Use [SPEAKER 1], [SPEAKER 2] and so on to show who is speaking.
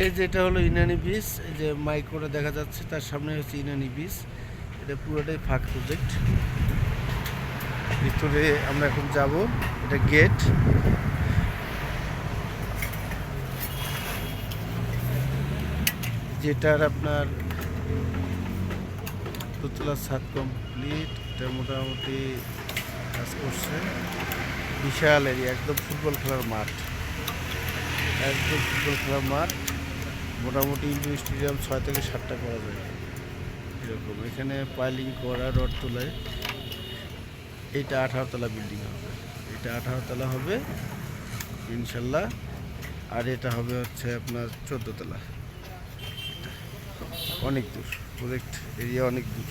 [SPEAKER 1] এই যেটা হলো ইনানি বিচ এই যে মাইক্রোটা দেখা যাচ্ছে, তার সামনে হচ্ছে ইনানি বিচ এটা পুরোটাই ফাঁক প্রজেক্ট ভিতরে আমরা এখন যাব, এটা গেট যেটার আপনার দোতলা ছাদ কমপ্লিট এটা মোটামুটি কাজ করছে। বিশাল এরিয়া একদম ফুটবল খেলার মাঠ। একদম ফুটবল খেলার মাঠ। মোটামুটি ইন্ডোর ছয় থেকে সাতটা করা যায়। এরকম। এখানে পাইলিং করা রড তোলায় এইটা আঠারো তলা বিল্ডিং হবে। এটা আঠারো তলা হবে, ইনশাল্লাহ। আর এটা হবে হচ্ছে আপনার চোদ্দোতলা অনেক দূর। প্রজেক্ট এরিয়া অনেক দূর।